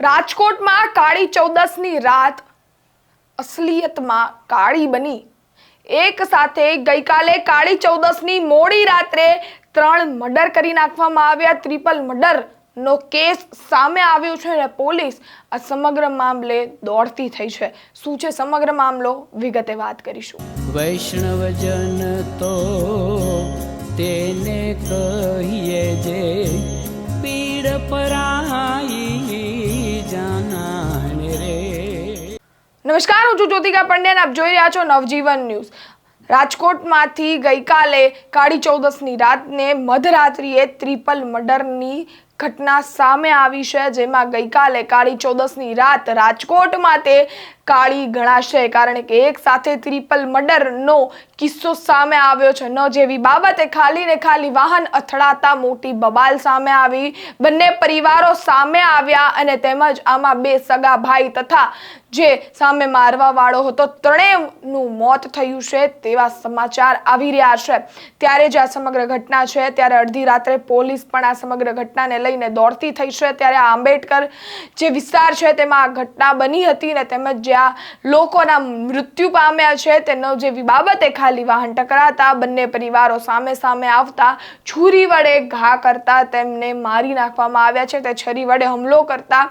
રાજકોટમાં કાળી ચૌદસની રાત અસલિયતમાં કાળી બની. એક સાથે ગઈકાલે કાળી ચૌદસની મોડી રાત્રે ત્રણ મર્ડર કરી નાખવામાં આવ્યા. ટ્રિપલ મર્ડર નો કેસ સામે આવ્યો છે અને પોલીસ આ સમગ્ર મામલે દોડતી થઈ છે. શું છે સમગ્ર મામલો? વિગતે વાત કરીશું. વૈષ્ણવજન તો તેને કહીએ જે પીડ પરાઈ નમસ્કાર, હું છું જ્યોતિકા પંડ્યા આપ જોઈ રહ્યા છો નવજીવન ન્યૂઝ. રાજકોટમાંથી ગઈકાલે કાળી ચૌદસની રાતને મધરાત્રિએ ત્રિપલ મર્ડરની ઘટના સામે આવી છે, જેમાં ગઈકાલે કાળી ચૌદસની રાત રાજકોટમાં તે કાળી ગણાશે. કારણ કે એક સાથે ત્રિપલ મર્ડરનો કિસ્સો સામે આવ્યો છે. ન જેવી બાબતે ખાલી ને ખાલી વાહન અથડાતા મોટી બબાલ સામે આવી. બંને પરિવારો સામે આવ્યા અને તેમજ આમાં બે સગા ભાઈ તથા જે સામે મારવા વાળો હતો, ત્રણેયનું મોત થયું છે તેવા સમાચાર આવી રહ્યા છે. ત્યારે જે આ સમગ્ર ઘટના છે. ત્યારે અડધી રાત્રે પોલીસ પણ આ સમગ્ર ઘટનાને લઈને દોડતી થઈ છે ત્યારે આ આંબેડકર જે વિસ્તાર છે તેમાં આ ઘટના બની હતી ને તેમજ જ્યાં લોકોના મૃત્યુ પામ્યા છે તેનો જે બાબતે ખાલી વાહન ટકરાતા, બંને પરિવારો સામે સામે આવતા, છુરી વડે ઘા કરતા તેમને મારી નાખવામાં આવ્યા છે. તે છરી વડે હુમલો કરતા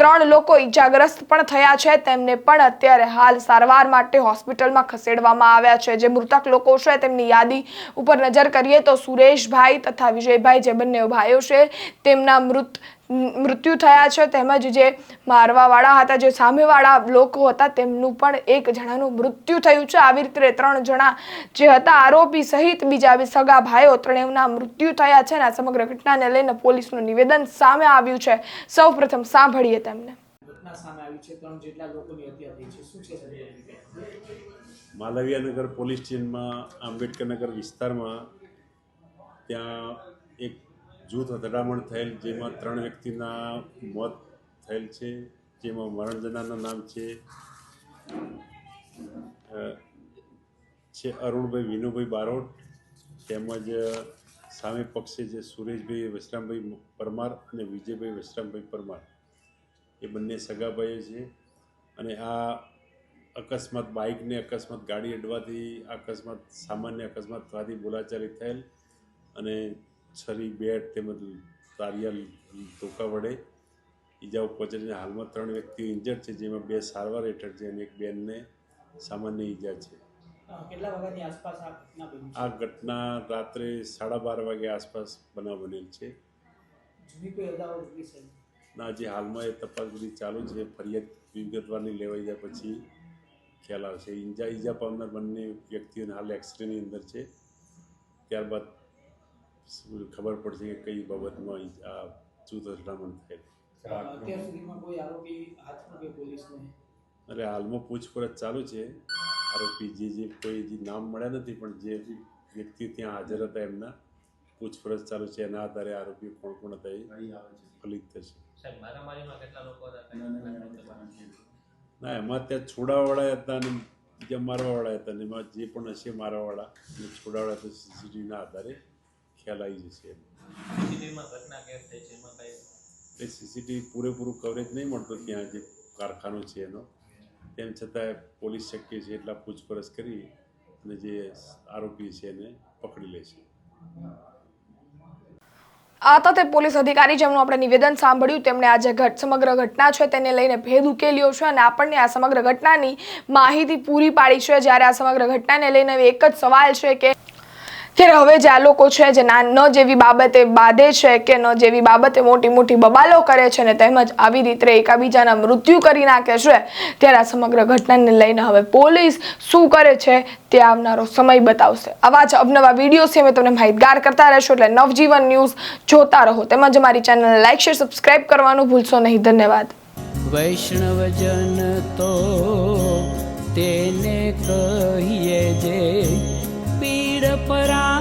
ત્રણ લોકો ઈજાગ્રસ્ત પણ થયા છે. તેમને પણ અત્યારે હાલ સારવાર માટે હોસ્પિટલમાં ખસેડવામાં આવ્યા છે. જે મૃતક લોકો છે, તેમની યાદી ઉપર નજર કરીએ તો સુરેશભાઈ તથા વિજયભાઈ જે બંને ભાઈઓ છે, તેમના મૃત મૃત્યુ થયા છે તેમજ જે મારવાવાળા હતા જે સામેવાળા લોકો હતા તેમનું પણ એક જણાનું મૃત્યુ થયું છે. આવી રીતે ત્રણ જણા જે હતા આરોપી સહિત બીજા બે સગા ભાઈઓ ત્રણેયના મૃત્યુ થયા છે અને આ સમગ્ર ઘટનાને લઈને પોલીસનું નિવેદન સામે આવ્યું છે. સૌપ્રથમ સાંભળીએ તેમને. ઘટના સામે આવી છે. ત્રણ જેટલા લોકોની હત્યા થઈ છે. શું છે સર માલવીયાનગર પોલીસ સ્ટેશનમાં આંબેડકરનગર વિસ્તારમાં ત્યાં એક જૂથ અથડામણ થયેલ, જેમાં ત્રણ વ્યક્તિના મોત થયેલ છે, જેમાં મરણ જનારનું નામ છે છે અરુણભાઈ, વિનુભાઈ બારોટ, તેમજ સામે પક્ષે જે સુરેશભાઈ વસરામભાઈ પરમાર અને વિજયભાઈ વસરામભાઈ પરમાર. એ બંને સગાભાઈઓ છે અને આ અકસ્માત બાઇકને અકસ્માત ગાડી અડવાથી અકસ્માત સામાન્ય અકસ્માત થવાથી બોલાચાલી થયેલ અને છરી બેટ તેમજ તારિયા ધોકા વડે ઈજાઓ પહોંચીને હાલમાં ત્રણ વ્યક્તિઓ ઇન્જર્ડ છે જેમાં બે સારવાર હેઠળ છે અને એક બેનને સામાન્ય ઈજા છે. આ ઘટના રાત્રે સાડા બાર વાગે આસપાસ બનાવ બનેલ છે. ના જે હાલમાં એ તપાસ બધી ચાલુ છે. ફરિયાદ વિગતવારની લેવાઈ જાય પછી ખ્યાલ આવશે. ઈજા ઈજા પામનાર બંને વ્યક્તિઓને હાલ એક્સરેની અંદર છે. ત્યારબાદ ખબર પડશે કે કઈ બાબતમાં આ શું અથડામણ થયેલ એટલે હાલમાં પૂછપરછ ચાલુ છે. આરોપી જે જે કોઈ જે નામ મળ્યા નથી પણ જે વ્યક્તિ ત્યાં હાજર હતા એમના પૂછપરછ ચાલુ છે. એના આધારે આરોપી કોણ કોણ હતા એ ફલિત થશે. ના એમાં ત્યાં છોડાવાળા હતા અને બીજા મારવાવાળા હતા. અને એમાં જે પણ હશે મારવાવાળા છોડાવાળા હતા સીસીટીવીના આધારે. ખ્યાલ આવી જશે એમ. સીસીટીવીમાં ઘટના કેદ થઈ છે? એમાં કઈ એ સીસીટીવી પૂરેપૂરું કવરેજ નહીં મળતું ત્યાં જે કારખાનો છે એનો. તેમ છતાં પોલીસ શક્ય છે એટલા પૂછપરછ કરી અને જે આરોપી છે એને પકડી લે છે. આ તથે પોલીસ અધિકારી જેમનું આપણે નિવેદન સાંભળ્યું તેમણે આ જે ઘટ સમગ્ર ઘટના છે તેને લઈને ભેદ ઉકેલ્યો છે અને આપણને આ સમગ્ર ઘટનાની માહિતી પૂરી પાડી છે. જ્યારે આ સમગ્ર ઘટનાને લઈને એક જ સવાલ છે કે ત્યારે હવે જે આ લોકો છે, જે ના ન જેવી બાબતે બાંધે છે કે ન જેવી બાબતે મોટી મોટી બબાલો કરે છે ને તેમજ આવી રીતે એકાબીજાના મૃત્યુ કરી નાખે છે, ત્યારે આ સમગ્ર ઘટનાને લઈને હવે પોલીસ શું કરે છે તે આવનારો સમય બતાવશે. આવા જ અવનવા વિડીયોથી અમે તમને માહિતગાર કરતા રહેશો એટલે નવજીવન ન્યૂઝ જોતા રહો. તેમજ અમારી ચેનલને લાઇક શેર, સબસ્ક્રાઇબ કરવાનું ભૂલશો નહીં. ધન્યવાદ. વૈષ્ણવજન તો તેને કહીએ જે પીડ પરાઈ